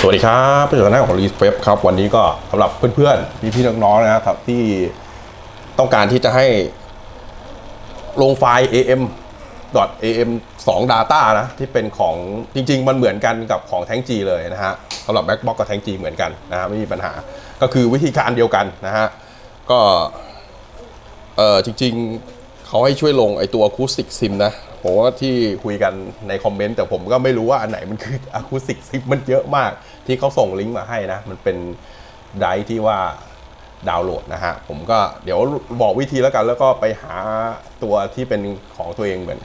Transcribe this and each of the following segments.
สวัสดีครับผู้จัดกาของรีสเฟฟครับ วันนี้ก็สำหรับเพื่อนๆพี่ๆน้องๆนะครับที่ต้องการที่จะให้ลงไฟล์ am am 2 data นะ ที่เป็นของจริง ๆ มันเหมือนกันกับของแทงจีเลยนะฮะสำหรับ Backbox กับแทงจีเหมือนกันนะฮะไม่มีปัญหาก็คือวิธีการเดียวกันนะฮะ ก็เออจริง ๆเขาให้ช่วยลงไอตัว Acoustic Sim นะ ผมว่าที่คุยกันในคอมเมนต์แต่ผมก็ไม่รู้ว่าอันไหนมันคือ Acoustic Sim มันเยอะมาก ที่เขาส่งลิงก์มาให้นะ มันเป็นไดร์ที่ว่าดาวน์โหลดนะฮะ ผมก็เดี๋ยวบอกวิธีแล้วกัน แล้วก็ไปหาตัวที่เป็นของตัวเองเหมือน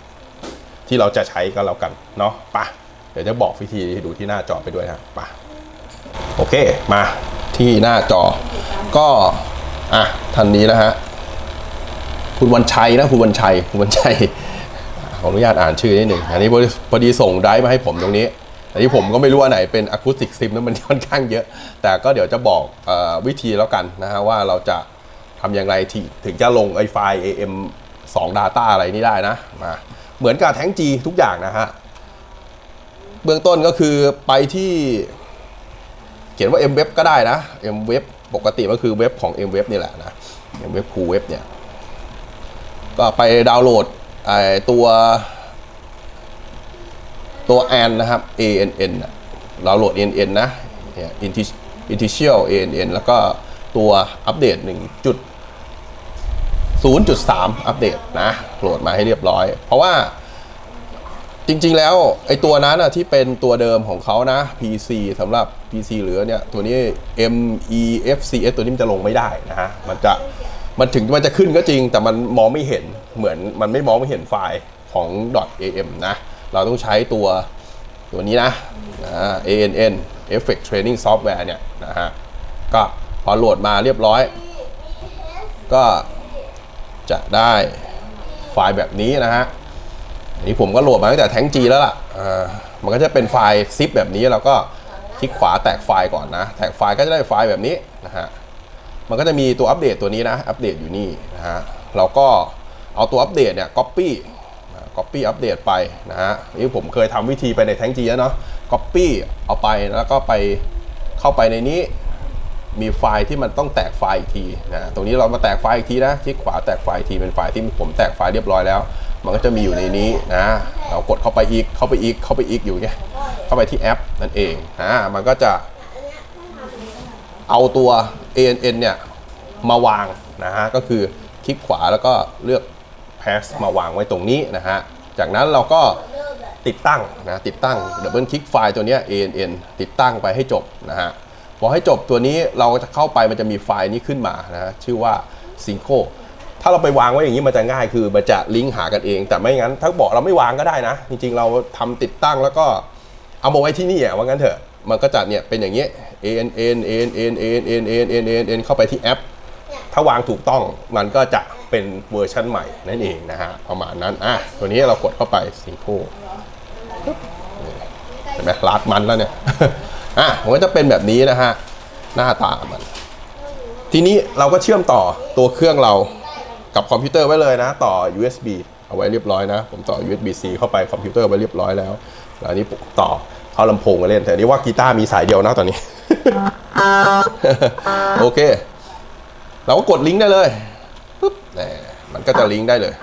ที่เราจะใช้กันแล้วกันเนาะปะเดี๋ยวจะบอกวิธีดูที่หน้าจอไปด้วยนะปะโอเคมาที่หน้าจอ ก็อะทันนี้นะฮะคุณวันชัยนะคุณวันชัยคุณวันชัย ออนุญาตอ่านชื่อนิดหนึ่งอันนี้พอดีส่งไดร์มาให้ผมตรงนี้อันนี้ผมก็ไม่รู้ว่าไหนเป็นอะคูสติกซิมนั้นมันค่อนข้างเยอะ แต่ก็เดี๋ยวจะบอกอวิธีแล้วกันนะฮะว่าเราจะทำอย่างไรถึงจะลงไอไฟล์ AM 2 Data อะไรนี่ได้นะมาเหมือนกับแท้ง G ทุกอย่างนะฮะ เบื้องต้นก็คือไปที่ เขียนว่า M Web ก็ได้นะ M Web ปกติก็คือเว็บของ M Web นี่แหละนะ M Web คูเว็บเนี่ย ก็ไปดาวน์โหลด ไอ้ตัวตัวแอนนะครับ ANN น่ะดาวโหลด ANN นะเนี่ย initial ANN แล้วก็ตัวอัปเดต1จุด0.3 อัปเดตนะ โหลดมาให้เรียบร้อย เพราะว่าจริงๆ แล้วไอ้ตัวนั้นนะที่เป็นตัวเดิมของเขานะ PC สำหรับ PC เหลือเนี่ย ตัวนี้ MEFCS ตัวนี้มันจะลงไม่ได้นะฮะ มันจะ มันถึงมันจะขึ้นก็จริง แต่มันมองไม่เห็น เหมือนมันไม่มองไม่เห็นไฟล์ของ .am นะ เราต้องใช้ตัวตัวนี้นะ ANN Effect Training Software เนี่ยนะฮะ ก็พอโหลดมาเรียบร้อย ก็จะได้ไฟล์แบบนี้นะฮะอันนี้ผมก็โหลดมาตั้งแต่แท้งจีแล้วล่ะอ่ามันก็จะเป็นไฟล์ซิปแบบนี้เราก็คลิกขวาแตกไฟล์ก่อนนะ แตกไฟล์ก็จะได้ไฟล์แบบนี้นะฮะ มันก็จะมีตัวอัปเดตตัวนี้นะ อัปเดตอยู่นี่นะฮะ เราก็ เอาตัวอัปเดตเนี่ย copy นะ copy อัปเดตไปนะฮะนี่ผมเคยทำวิธีไปในแท้งจีแล้วเนาะ copy เอาไปแล้วก็ไปเข้าไปในนี้มีไฟล์ที่มันต้องแตกไฟล์อีกทีนะตรงนี้เรามาแตกไฟล์อีกทีนะคลิกขวาแตกไฟล์อีกทีเป็นไฟล์ที่ผมแตกไฟล์เรียบร้อยแล้ว มันก็จะมีอยู่ในนี้นะเรากดเข้าไปอีกเข้าไปอีกเข้าไปอีกอยู่ไงเข้าไปที่แอปนั่นเองนะมันก็จะเอาตัว ANN เนี่ยมาวางนะฮะก็คือคลิกขวาแล้วก็เลือก pass มาวางไว้ตรงนี้นะฮะ จากนั้นเราก็ติดตั้งนะติดตั้งดับเบิลคลิกไฟล์ตัวนี้ ANN ติดตั้งไปให้จบนะฮะพอให้จบตัวนี้เราจะเข้าไปมันจะมีไฟล์นี้ขึ้นมานะชื่อว่า Synco ถ้าเราไปวางไว้อย่างนี้มันจะง่ายคือมันจะลิงก์หากันเอง แต่ไม่งั้นถ้าบอกเราไม่วางก็ได้นะ จริงๆ เราทำติดตั้งแล้วก็เอามาไว้ที่นี่อะว่างั้นเถอะมันก็จะเนี่ยเป็นอย่างเงี้ ANN ANN ANN ANN ANN เข้าไปที่แอป ถ้าวางถูกต้องมันก็จะ เป็นเวอร์ชันใหม่นั่นเองนะฮะประมาณนั้นอะตัวนี้เรากดเข้าไปสิงโคเห็นไหมลาดมันแล้วเนี่ยอะมันก็จะเป็นแบบนี้นะฮะหน้าตามัน ทีนี้เราก็เชื่อมต่อตัวเครื่องเรากับคอมพิวเตอร์ไว้เลยนะ ต่อ USB เอาไว้เรียบร้อยนะ ผมต่อ USB C เข้าไปคอมพิวเตอร์ไว้เรียบร้อยแล้วแล้วนี้ต่อเข้าลำโพงมาเล่นแต่นี่ว่ากีตาร์มีสายเดียวนะตอนนี้ โอเค เราก็กดลิงก์ได้เลย ปุ๊บแหมมันก็จะลิงก์ได้เลย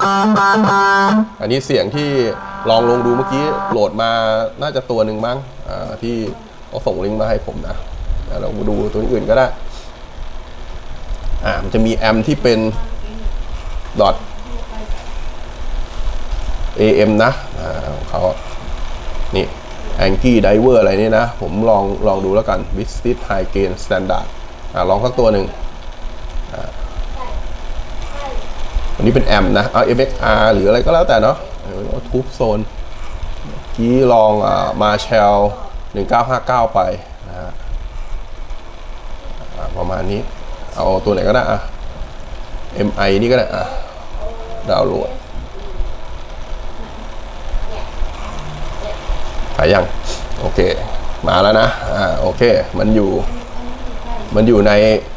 อันนี้เสียงที่ลองลงดูเมื่อกี้โหลดมาน่าจะตัวหนึ่งมั้งที่เขาส่งลิงก์มาให้ผมนะเรามาดูตัวอื่นก็ได้ อ่ามันจะมีแอมที่เป็น dot am นะอ่าของเขานี่ Anki Diver อะไรนี่นะ ผมลองลองดูแล้วกัน Visit High Gain Standard อ่าลองสักตัวหนึ่งอ่า อันนี้เป็นแอมนะเอา MXR หรืออะไรก็แล้วแต่เนาะทูบโซนกี้ลองอ่ามาเชล1959 ไปนะฮะประมาณนี้ เอาตัวไหนก็ได้อะ MI นี่ก็ได้อะดาวน์โหลดถ่ายยัง โอเค มาแล้วนะ อ่า โอเค มันอยู่ มันอยู่ใน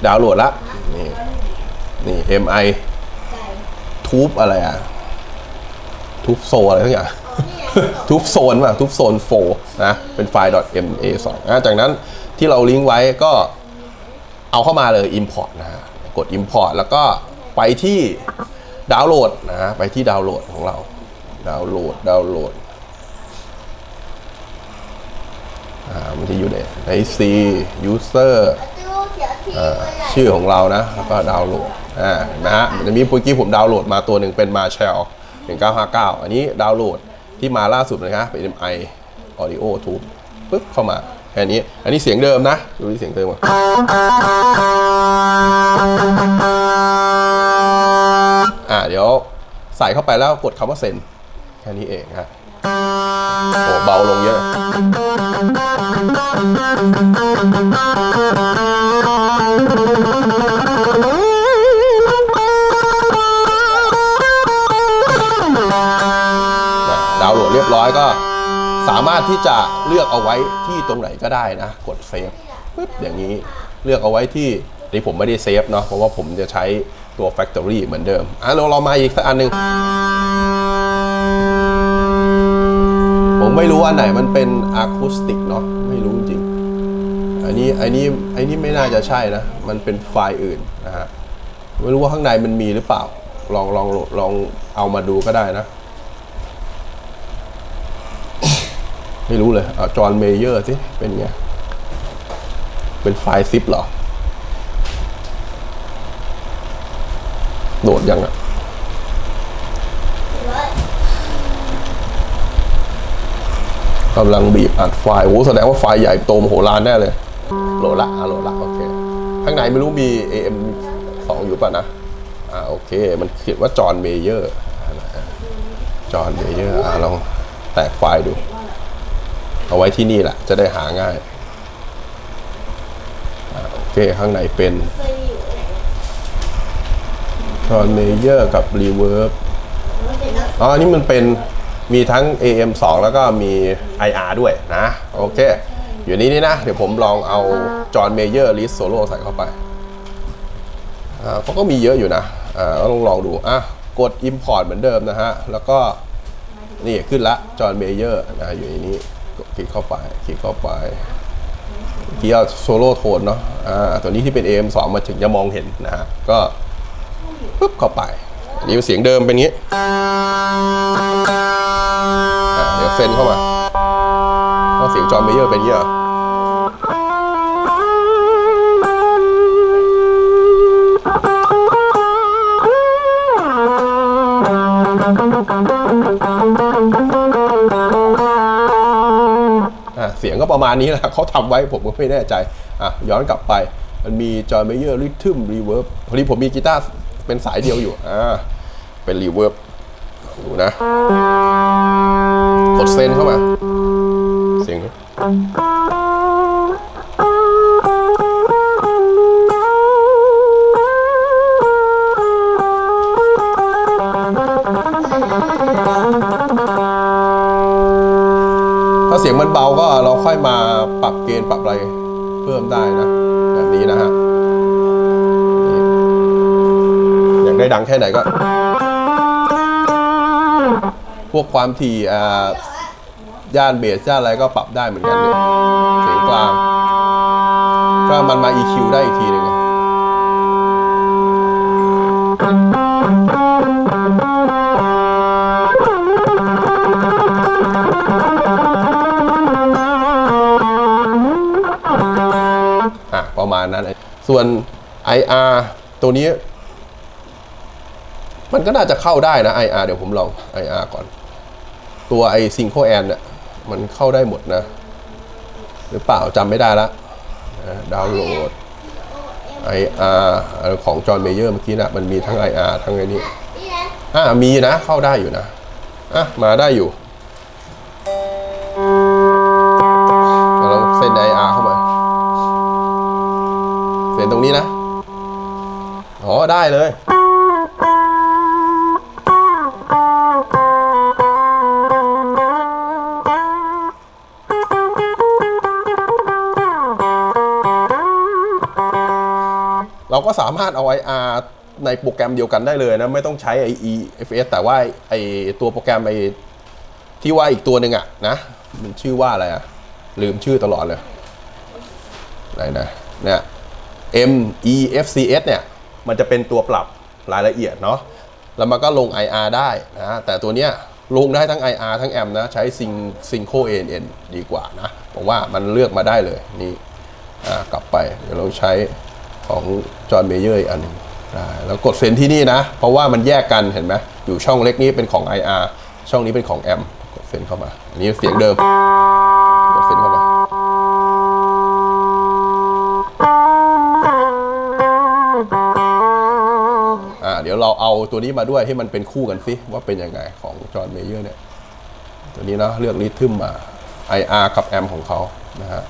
ดาวน์โหลดละ นี่ นี่ MI ทูบอะไรอะทูบโซอะไรทุกอย่างทูบโซนป่ะทูบโซนโฟนะเป็นไฟล์ .ma2 อะจากนั้นที่เราลิงก์ไว้ก็เอาเข้ามาเลย Import นะฮะกด Import แล้วก็ไปที่ดาวน์โหลดนะฮะไปที่ดาวน์โหลดของเราดาวน์โหลดดาวน์โหลดอ่ามันจะอยู่ในใน C user อ่า ชื่อของเรานะ แล้วก็ดาวน์โหลดอ่าเห็นไหมฮะมันจะมีเมื่อกี้ผมดาวน์โหลดมาตัวหนึ่งเป็น Marshall 1959 อันนี้ดาวน์โหลดที่มาล่าสุดนะครับเป็น MI Audio Tube ปึ๊บเข้ามาแค่นี้ อันนี้เสียงเดิมนะ ดูที่เสียงเดิมก่อนอ่าเดี๋ยวใส่เข้าไปแล้วกดคำว่าเซ็นแค่นี้เองฮะโอ้เบาลงเยอะนะ ร้อยก็สามารถที่จะเลือกเอาไว้ที่ตรงไหนก็ได้นะ กดเซฟปึ๊บอย่างนี้เลือกเอาไว้ที่นี่ผมไม่ได้เซฟเนาะเพราะว่าผมจะใช้ตัว Factory เหมือนเดิมอะเราเรามาอีกสักอันหนึ่งผมไม่รู้อันไหนมันเป็นอะคูสติกเนาะไม่รู้จริงอันนี้อันนี้อันนี้ไม่น่าจะใช่นะ มันเป็นไฟล์อื่นนะฮะไม่รู้ว่าข้างในมันมีหรือเปล่า ลองลองลองเอามาดูก็ได้นะ ไม่รู้เลยจอห์นเมเยอร์สิ เป็นไง เป็นไฟล์ซิปเหรอโหลดยังอะกำลังบีบอัดไฟล์โอ้แสดงว่าไฟล์ใหญ่โตมโหฬารแน่เลย โหลดละอะโหลดละโอเค ข้างในไม่รู้มี AM 2อยู่ป่ะนะ อ่าโอเค มันเขียนว่าจอห์นเมเยอร์จอห์นเมเยอร์ อ่าลองแตกไฟล์ดู เอาไว้ที่นี่แหละ จะได้หาง่ายโอเค ข้างในเป็นจอนเมเยอร์กับรีเวิร์บอ๋อนนี้มันเป็นมีทั้ง AM 2 แล้วก็มี IR ด้วยนะ โอเค อยู่นี้นี่นะ เดี๋ยวผมลองเอาจอห์นเมเยอร์ลิสโซโล่ใส่เข้าไปอ่าเขาก็มีเยอะอยู่นะอ่าก็ลองลองดูอะกด Import เหมือนเดิมนะฮะ แล้วก็นี่ขึ้นละจอห์นเมเยอร์นะอยู่ในนี้ คลิกเข้าไป คลิกเข้าไปเกียร์โซโล่โทนเนาะอ่าตัวนี้ที่เป็น AM2 มาถึงจะมองเห็นนะฮะ ก็ปึ๊บเข้าไปอันนี่เสียงเดิมเป็นงี้อะเดี๋ยวเซนเข้ามาก็เสียงจอมเมเยอร์เป็นงี้เหรออะ สียงก็ประมาณนี้แหละเขาทำไว้ผมก็ไม่แน่ใจอะย้อนกลับไป มันมีจอยเมเยอร์ริทึมรีเวิร์บพอดีผมมีกีตาร์เป็นสายเดียวอยู่อ่าเป็นรีเวิร์บดูนะ กดเซนเข้ามา เสียงนี้ เสียงมันเบาก็เราค่อยมาปรับเกณฑ์ปรับอะไรเพิ่มได้นะ แบบนี้นะฮะอยากได้ดังแค่ไหนก็ พวกความถี่อ่าย่านเบสย่านอะไรก็ปรับได้เหมือนกันเลยเสียงกลางก็มันมา EQ ได้อีกทีหนึ่ง มาณนั้น ส่วน IR ตัวนี้ มันก็น่าจะเข้าได้นะ IR เดี๋ยวผมลอง IR ก่อน ตัวไอซิงเกิลแอนเนี่ยมันเข้าได้หมดนะ หรือเปล่าจำไม่ได้ละดาวน์โหลด IR ของจอห์นเมเยอร์เมื่อกี้นะมันมีทั้ง IR ทั้งไอ้นี้อ่ามีนะเข้าได้อยู่นะอะมาได้อยู่ รงนี้นะ อ๋อ ได้เลย เราก็สามารถเอา IR ในโปรแกรมเดียวกันได้เลยนะ ไม่ต้องใช้ไอ EFS แต่ว่าไอตัวโปรแกรมไอที่ว่าอีกตัวหนึ่งอะนะ มันชื่อว่าอะไรอะลืมชื่อตลอดเลยไหนนะเนี่ย M E F C S เนี่ย มันจะเป็นตัวปรับรายละเอียดเนาะแล้วมันก็ลง IR ได้นะแต่ตัวเนี้ยลงได้ทั้ง IR ทั้ง M นะใช้ซิงซิงโค ANN ดีกว่านะผมว่ามันเลือกมาได้เลยนี่กลับไปเดี๋ยวเราใช้ของจอห์นเมเยอร์อีกอันหนึ่งได้แล้วกดเซ็นที่นี่นะ เพราะว่ามันแยกกันเห็นไหมอยู่ช่องเล็กนี้เป็นของ IR ช่องนี้เป็นของ M กดเซ็นเข้ามา อันนี้เสียงเดิม ตัวนี้มาด้วยให้มันเป็นคู่กันสิว่าเป็นยังไงของจอห์นเมเยอร์เนี่ย ตัวนี้เนาะเลือกริทึมมา IR กับแอมของเขานะฮะ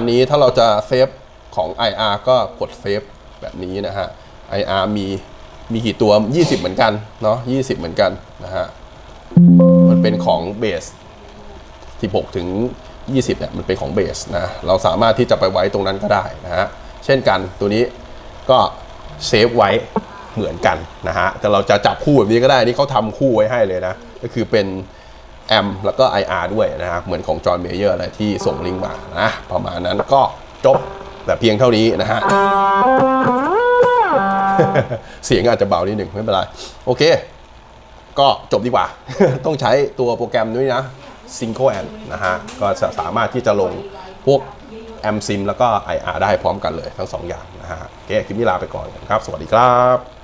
ณนี้ถ้าเราจะเซฟของ IR ก็กดเซฟแบบนี้นะฮะ IR มีมีกี่ตัว 20 เหมือนกันเนาะ20 เหมือนกันนะฮะ มันเป็นของเบส 16 ถึง 20เนี่ยมันเป็นของเบสนะ เราสามารถที่จะไปไว้ตรงนั้นก็ได้นะฮะ เช่นกันตัวนี้ก็เซฟไว้เหมือนกันนะฮะ แต่เราจะจับคู่แบบนี้ก็ได้ นี่เขาทำคู่ไว้ให้เลยนะ ก็คือเป็น แอมแล้วก็ IR ด้วยนะครับเหมือนของจอห์นเมเยอร์อะไรที่ส่งลิงก์มานะประมาณนั้นก็จบแต่เพียงเท่านี้นะฮะเสียงอาจจะเบานิดหนึ่งไม่เป็นไร โอเค ก็จบดีกว่า ต้องใช้ตัวโปรแกรมด้วยนะ s y n c o a n นะฮะ ก็จะสามารถที่จะลงพวก m sim แล้วก็ IR ได้พร้อมกันเลยทั้งสองอย่างนะฮะโอเคคลิปนี้ลาไปก่อนครับ สวัสดีครับ